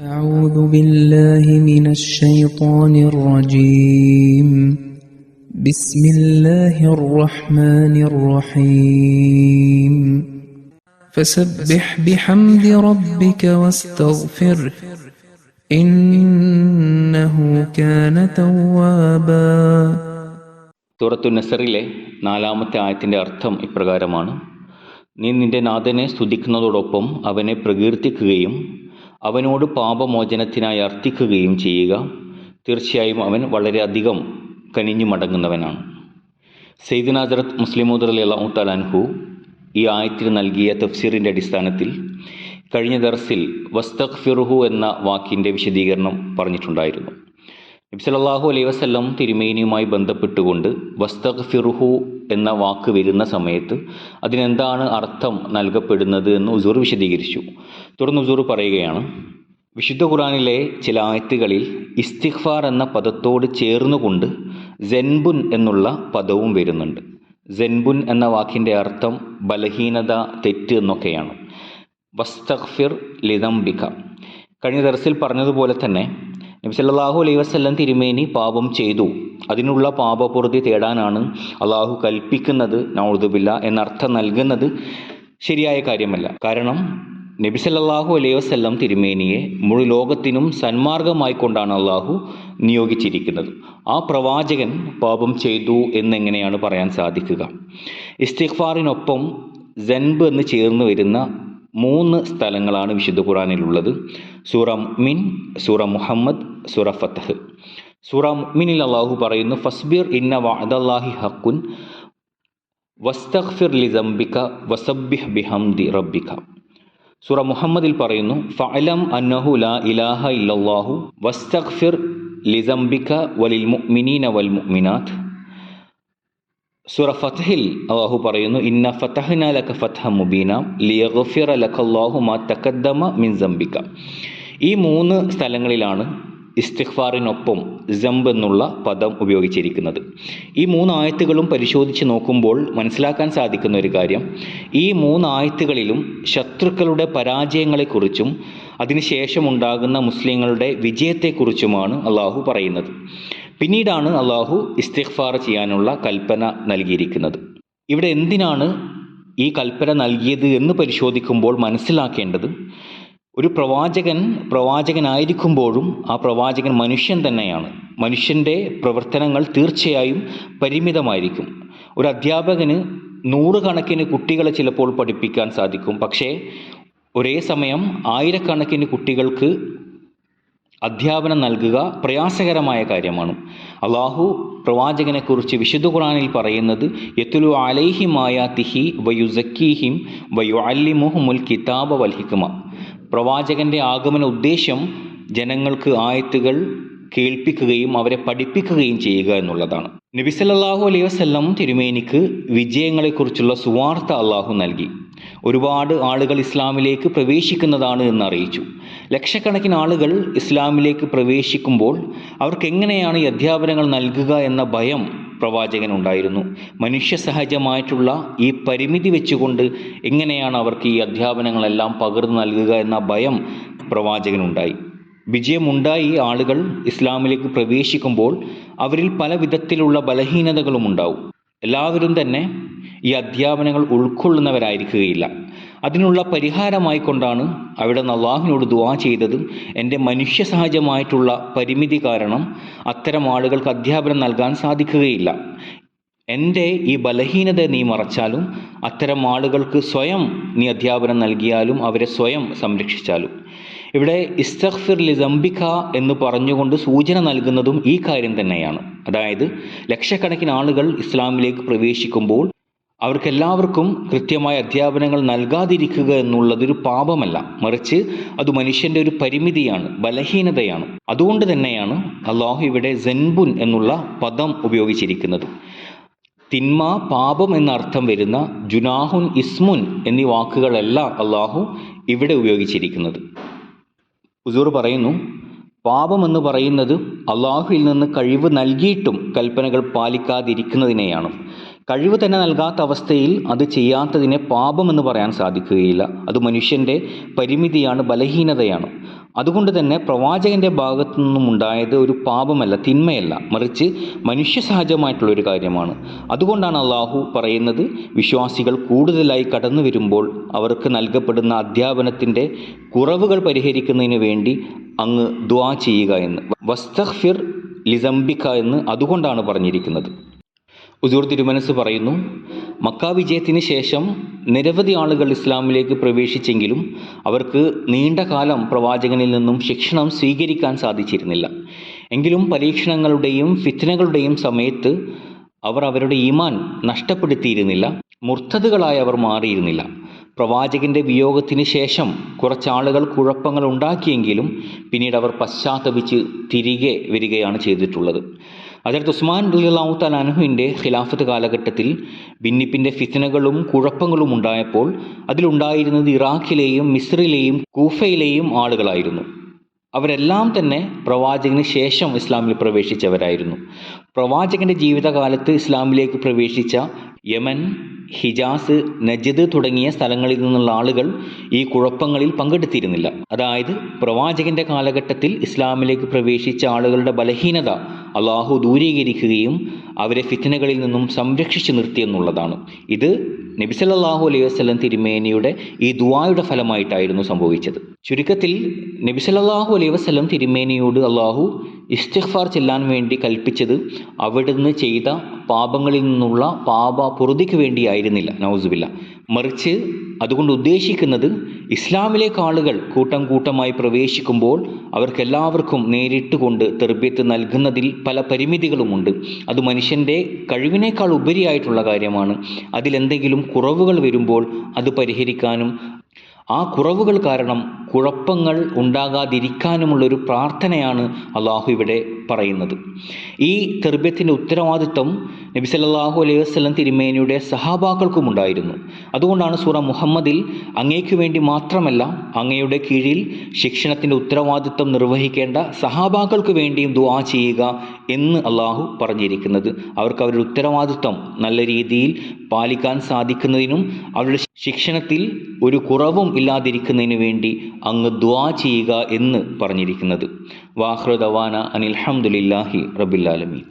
أعوذ بالله من الشيطان الرجيم بسم الله الرحمن الرحيم فسبح بحمد ربك واستغفره إنه كان توابا സൂറത്തു നസറിലെ നാലാമത്തെ ആയത്തിൻ്റെ അർത്ഥം ഇപ്രകാരമാണ് നീ നിന്റെ നാഥനെ സ്തുതിക്കുന്നതോടൊപ്പം അവനെ പ്രകീർത്തിക്കുകയും അവനോട് പാപമോചനത്തിനായി അർത്ഥിക്കുകയും ചെയ്യുക. തീർച്ചയായും അവൻ വളരെയധികം കനിഞ്ഞു മടങ്ങുന്നവനാണ്. സെയ്ദ് നാസറത്ത് മുസ്ലിമൂദ് അലി അള്ളാഹു ഈ ആയത്തിന് നൽകിയ തഫ്സീറിന്റെ അടിസ്ഥാനത്തിൽ കഴിഞ്ഞ ദർസിൽ വസ്തഖ് ഫിർഹു എന്ന വാക്കിന്റെ വിശദീകരണം പറഞ്ഞിട്ടുണ്ടായിരുന്നു. നബ്സലല്ലാഹു അലൈ വസല്ലം തിരുമേനിയുമായി ബന്ധപ്പെട്ടുകൊണ്ട് വസ്തഖ്ഫിറുഹു എന്ന വാക്ക് വരുന്ന സമയത്ത് അതിനെന്താണ് അർത്ഥം നൽകപ്പെടുന്നത് എന്ന് ഉസൂർ വിശദീകരിച്ചു. തുടർന്ന് ഉസൂർ പറയുകയാണ് വിശുദ്ധ ഖുറാനിലെ ചില ആയത്തുകളിൽ ഇസ്തിഖ്ഫാർ എന്ന പദത്തോട് ചേർന്നുകൊണ്ട് ജെൻബുൻ എന്നുള്ള പദവും വരുന്നുണ്ട്. ജെൻബുൻ എന്ന വാക്കിന്റെ അർത്ഥം ബലഹീനത തെറ്റ് എന്നൊക്കെയാണ്. വസ്തഖ്ഫിർ ലിതംബിക കഴിഞ്ഞ ദർസിൽ പറഞ്ഞതുപോലെ തന്നെ നബി സല്ലല്ലാഹു അലൈഹി വസല്ലം തിരുമേനി പാപം ചെയ്തു. അതിനുള്ള പാപപൂർത്തി തേടാനാണ് അള്ളാഹു കൽപ്പിക്കുന്നത്. നൗദുബില്ല എന്നർത്ഥം നൽകുന്നത് ശരിയായ കാര്യമല്ല. കാരണം നബി സല്ലല്ലാഹു അലൈഹി വസല്ലം തിരുമേനിയെ മുഴു ലോകത്തിനും സന്മാർഗമായി കൊണ്ടാണ് അള്ളാഹു നിയോഗിച്ചിരിക്കുന്നത്. ആ പ്രവാചകൻ പാപം ചെയ്തു എന്നെങ്ങനെയാണ് പറയാൻ സാധിക്കുക? ഇസ്തിഖ്ഫാറിനൊപ്പം ജൻബ് എന്ന് ചേർന്ന് വരുന്ന മൂന്ന് സ്ഥലങ്ങളാണ് വിശുദ്ധ ഖുറാനിലുള്ളത് സൂറ മിൻ സൂറ മുഹമ്മദ് സൂറ ഫത്തഹ് സൂറ മിനിൽ അള്ളാഹു പറയുന്നു ഫസ്ബിർ ഇന്ന വാദല്ലാഹി ഹക്കുൻ വസ്തഗ്ഫിർ ലിസംബിക വസബ്ബിഹ് ബിഹംദി റബ്ബിക. സൂറ മുഹമ്മദിൽ പറയുന്നു ഫഅലം അന്നഹു ലാ ഇലാഹ ഇല്ലല്ലാഹു വസ്തഗ്ഫിർ ലിസംബിക വലിൽ മുഅ്മിനീന വൽ മുഅ്മിനാത്ത്. സൂറ ഫതഹിൽ അള്ളാഹു പറയുന്നു ഇന്ന ഫതഹ്ന ലക ഫതഹ മുബീന ലിയഗ്ഫിറ ലകല്ലാഹു മാ തഖദ്ദമ മിൻ സംബിക. ഈ മൂന്ന് സ്ഥലങ്ങളിലാണ് ഇസ്തിഖ്ഫാറിനൊപ്പം ജംബ് എന്നുള്ള പദം ഉപയോഗിച്ചിരിക്കുന്നത്. ഈ മൂന്ന് ആയത്തുകളും പരിശോധിച്ച് നോക്കുമ്പോൾ മനസ്സിലാക്കാൻ സാധിക്കുന്ന ഒരു കാര്യം ഈ മൂന്ന് ആയത്തുകളിലും ശത്രുക്കളുടെ പരാജയങ്ങളെക്കുറിച്ചും അതിനുശേഷം ഉണ്ടാകുന്ന മുസ്ലിങ്ങളുടെ വിജയത്തെക്കുറിച്ചുമാണ് അള്ളാഹു പറയുന്നത്. പിന്നീടാണ് അള്ളാഹു ഇസ്തിഗ്ഫാർ ചെയ്യാനുള്ള കൽപ്പന നൽകിയിരിക്കുന്നത്. ഇവിടെ എന്തിനാണ് ഈ കൽപ്പന നൽകിയത് എന്ന് പരിശോധിക്കുമ്പോൾ മനസ്സിലാക്കേണ്ടത് ഒരു പ്രവാചകൻ പ്രവാചകനായിരിക്കുമ്പോഴും ആ പ്രവാചകൻ മനുഷ്യൻ തന്നെയാണ്. മനുഷ്യന്റെ പ്രവർത്തനങ്ങൾ തീർച്ചയായും പരിമിതമായിരിക്കും. ഒരു അധ്യാപകന് നൂറുകണക്കിന് കുട്ടികളെ ചിലപ്പോൾ പഠിപ്പിക്കാൻ സാധിക്കും. പക്ഷേ ഒരേ സമയം ആയിരക്കണക്കിന് കുട്ടികൾക്ക് അധ്യാപനം നൽകുക പ്രയാസകരമായ കാര്യമാണ്. അള്ളാഹു പ്രവാചകനെക്കുറിച്ച് വിശുദ്ധ ഖുറാനിൽ പറയുന്നത് യത്തുലു അലൈഹി തിഹി വയുസക്കീഹിം വയു അല്ലിമുഹുമുൽ കിതാബ വൽഹിക്കുമ പ്രവാചകന്റെ ആഗമന ഉദ്ദേശം ജനങ്ങൾക്ക് ആയത്തുകൾ കേൾപ്പിക്കുകയും അവരെ പഠിപ്പിക്കുകയും ചെയ്യുക എന്നുള്ളതാണ്. നബി സല്ലല്ലാഹു അലൈഹി വസല്ലം തിരുമേനിക്ക് വിജയങ്ങളെക്കുറിച്ചുള്ള സുവാർത്ത അള്ളാഹു നൽകി. ഒരുപാട് ആളുകൾ ഇസ്ലാമിലേക്ക് പ്രവേശിക്കുന്നതാണ് എന്ന് അറിയിച്ചു ലക്ഷക്കണക്കിന് ആളുകൾ ഇസ്ലാമിലേക്ക് പ്രവേശിക്കുമ്പോൾ അവർക്ക് എങ്ങനെയാണ് ഈ അധ്യാപനങ്ങൾ നൽകുക എന്ന ഭയം പ്രവാചകനുണ്ടായിരുന്നു. മനുഷ്യ സഹജമായിട്ടുള്ള ഈ പരിമിതി വെച്ചുകൊണ്ട് എങ്ങനെയാണ് അവർക്ക് ഈ അധ്യാപനങ്ങളെല്ലാം പകർന്നു നൽകുക എന്ന ഭയം പ്രവാചകനുണ്ടായി. വിജയമുണ്ടായി ആളുകൾ ഇസ്ലാമിലേക്ക് പ്രവേശിക്കുമ്പോൾ അവരിൽ പല വിധത്തിലുള്ള ബലഹീനതകളും ഉണ്ടാവും എല്ലാവരും തന്നെ ഈ അധ്യാപനങ്ങൾ ഉൾക്കൊള്ളുന്നവരായിരിക്കുകയില്ല. അതിനുള്ള പരിഹാരമായി കൊണ്ടാണ് അവിടെ അള്ളാഹുവിനോട് ദുവാ ചെയ്തതും. എന്റെ മനുഷ്യ സഹജമായിട്ടുള്ള പരിമിതി കാരണം അത്തരം ആളുകൾക്ക് അധ്യാപനം നൽകാൻ സാധിക്കുകയില്ല. എന്റെ ഈ ബലഹീനത നീ മറച്ചാലും അത്തരം ആളുകൾക്ക് സ്വയം നീ അധ്യാപനം നൽകിയാലും അവരെ സ്വയം സംരക്ഷിച്ചാലും. ഇവിടെ ഇസ്തഖ്ഫിർ ലിസംബിക എന്ന് പറഞ്ഞുകൊണ്ട് സൂചന നൽകുന്നതും ഈ കാര്യം തന്നെയാണ്. അതായത് ലക്ഷക്കണക്കിന് ആളുകൾ ഇസ്ലാമിലേക്ക് പ്രവേശിക്കുമ്പോൾ അവർക്കെല്ലാവർക്കും കൃത്യമായ അധ്യാപനങ്ങൾ നൽകാതിരിക്കുക എന്നുള്ളതൊരു പാപമല്ല. മറിച്ച് അത് മനുഷ്യന്റെ ഒരു പരിമിതിയാണ് ബലഹീനതയാണ്. അതുകൊണ്ട് തന്നെയാണ് അള്ളാഹു ഇവിടെ ജൻബുൻ എന്നുള്ള പദം ഉപയോഗിച്ചിരിക്കുന്നത്. തിന്മ പാപം എന്നർത്ഥം വരുന്ന ജുനാഹുൻ ഇസ്മുൻ എന്നീ വാക്കുകളല്ല അള്ളാഹു ഇവിടെ ഉപയോഗിച്ചിരിക്കുന്നത്. ഉസൂർ പറയുന്നു പാപം എന്ന് പറയുന്നത് അള്ളാഹുവിൽ നിന്ന് കഴിവ് നൽകിയിട്ടും കൽപ്പനകൾ പാലിക്കാതിരിക്കുന്നതിനെയാണ്. കഴിവ് തന്നെ നൽകാത്ത അവസ്ഥയിൽ അത് ചെയ്യാത്തതിനെ പാപമെന്ന് പറയാൻ സാധിക്കുകയില്ല. അത് മനുഷ്യന്റെ പരിമിതിയാണ് ബലഹീനതയാണ്. അതുകൊണ്ട് തന്നെ പ്രവാചകന്റെ ഭാഗത്തു നിന്നും ഉണ്ടായത് ഒരു പാപമല്ല തിന്മയല്ല. മറിച്ച് മനുഷ്യ സഹജമായിട്ടുള്ളൊരു കാര്യമാണ്. അതുകൊണ്ടാണ് അള്ളാഹു പറയുന്നത് വിശ്വാസികൾ കൂടുതലായി കടന്നു വരുമ്പോൾ അവർക്ക് നൽകപ്പെടുന്ന അധ്യാപനത്തിന്റെ കുറവുകൾ പരിഹരിക്കുന്നതിന് വേണ്ടി അങ്ങ് ദ്വാ ചെയ്യുക എന്ന്. വസ്തഖ്ഫിർ ലിസംബിക്ക എന്ന് അതുകൊണ്ടാണ് പറഞ്ഞിരിക്കുന്നത്. ഉസൂർ തിരുമനസ് പറയുന്നു മക്ക വിജയത്തിന് ശേഷം നിരവധി ആളുകൾ ഇസ്ലാമിലേക്ക് പ്രവേശിച്ചെങ്കിലും അവർക്ക് നീണ്ട കാലം പ്രവാചകനിൽ നിന്നും ശിക്ഷണം സ്വീകരിക്കാൻ സാധിച്ചിരുന്നില്ല. എങ്കിലും പരീക്ഷണങ്ങളുടെയും ഫിത്തനകളുടെയും സമയത്ത് അവർ അവരുടെ ഈമാൻ നഷ്ടപ്പെടുത്തിയിരുന്നില്ല മുർത്തതുകളായി അവർ മാറിയിരുന്നില്ല. പ്രവാചകന്റെ വിയോഗത്തിന് ശേഷം കുറച്ചാളുകൾ കുഴപ്പങ്ങൾ ഉണ്ടാക്കിയെങ്കിലും പിന്നീട് അവർ പശ്ചാത്തപിച്ച് തിരികെ വരികയാണ് ചെയ്തിട്ടുള്ളത്. അതിർത്ത് ഉസ്മാൻ റലിയാഹു തലാനുഹുവിന്റെ ഖിലാഫത്ത് കാലഘട്ടത്തിൽ ഭിന്നിപ്പിന്റെ ഫിത്തനകളും കുഴപ്പങ്ങളും ഉണ്ടായപ്പോൾ അതിലുണ്ടായിരുന്നത് ഇറാഖിലെയും മിസ്രിലെയും കൂഫയിലെയും ആളുകളായിരുന്നു. അവരെല്ലാം തന്നെ പ്രവാചകന് ശേഷം ഇസ്ലാമിൽ പ്രവേശിച്ചവരായിരുന്നു. പ്രവാചകന്റെ ജീവിതകാലത്ത് ഇസ്ലാമിലേക്ക് പ്രവേശിച്ച യമൻ ഹിജാസ് നജദ് തുടങ്ങിയ സ്ഥലങ്ങളിൽ നിന്നുള്ള ആളുകൾ ഈ കുഴപ്പങ്ങളിൽ പങ്കെടുത്തിരുന്നില്ല. അതായത് പ്രവാചകന്റെ കാലഘട്ടത്തിൽ ഇസ്ലാമിലേക്ക് പ്രവേശിച്ച ആളുകളുടെ ബലഹീനത അള്ളാഹു ദൂരീകരിക്കുകയും അവരെ ഫിത്തനകളിൽ നിന്നും സംരക്ഷിച്ചു നിർത്തിയെന്നുള്ളതാണ് ഇത് നബിസല്ലാഹു അലൈഹി വസ്ലം തിരുമേനിയുടെ ഈ ദുവായുടെ ഫലമായിട്ടായിരുന്നു സംഭവിച്ചത്. ചുരുക്കത്തിൽ നബിസല്ലാഹു അലൈഹി വസ്ലം തിരുമേനിയോട് അള്ളാഹു ഇസ്തിഗ്ഫാർ ചെല്ലാൻ വേണ്ടി കൽപ്പിച്ചത് അവിടുന്ന് ചെയ്ത പാപങ്ങളിൽ നിന്നുള്ള പാപ പൊറുതിക്ക് വേണ്ടിയായിരുന്നില്ല. നൗസുബില്ല. മറിച്ച് അതുകൊണ്ട് ഉദ്ദേശിക്കുന്നത് ഇസ്ലാമിലേക്ക് ആളുകൾ കൂട്ടം കൂട്ടമായി പ്രവേശിക്കുമ്പോൾ അവർക്കെല്ലാവർക്കും നേരിട്ട് കൊണ്ട് തെർബ്യത്ത് നൽകുന്നതിൽ പല പരിമിതികളുമുണ്ട്. അത് മനുഷ്യന്റെ കഴിവിനേക്കാൾ ഉപരിയായിട്ടുള്ള കാര്യമാണ്. അതിലെന്തെങ്കിലും കുറവുകൾ വരുമ്പോൾ അത് പരിഹരിക്കാനും ആ കുറവുകൾ കാരണം കുഴപ്പങ്ങൾ ഉണ്ടാകാതിരിക്കാനുമുള്ളൊരു പ്രാർത്ഥനയാണ് അള്ളാഹു ഇവിടെ പറയുന്നത്. ഈ തെർബ്യത്തിന്റെ ഉത്തരവാദിത്വം നബി സല്ലല്ലാഹു അലൈഹി വസ്ലം തിരുമേനിയുടെ സഹാബാക്കൾക്കും ഉണ്ടായിരുന്നു. അതുകൊണ്ടാണ് സൂറ മുഹമ്മദിൽ അങ്ങേക്കു വേണ്ടി മാത്രമല്ല അങ്ങയുടെ കീഴിൽ ശിക്ഷണത്തിന്റെ ഉത്തരവാദിത്വം നിർവഹിക്കേണ്ട സഹാബാക്കൾക്ക് വേണ്ടിയും ദുആ ചെയ്യുക എന്ന് അള്ളാഹു പറഞ്ഞിരിക്കുന്നത്. അവർക്ക് അവരുടെ ഉത്തരവാദിത്വം നല്ല രീതിയിൽ പാലിക്കാൻ സാധിക്കുന്നതിനും അവരുടെ ശിക്ഷണത്തിൽ ഒരു കുറവും ഇല്ലാതിരിക്കുന്നതിന് വേണ്ടി അങ്ങ് ദ്വാ ചെയ്യുക എന്ന് പറഞ്ഞിരിക്കുന്നത്. വാഹൃദവാന അനിൽഹമുല്ലാഹി റബില്ലാലമീൻ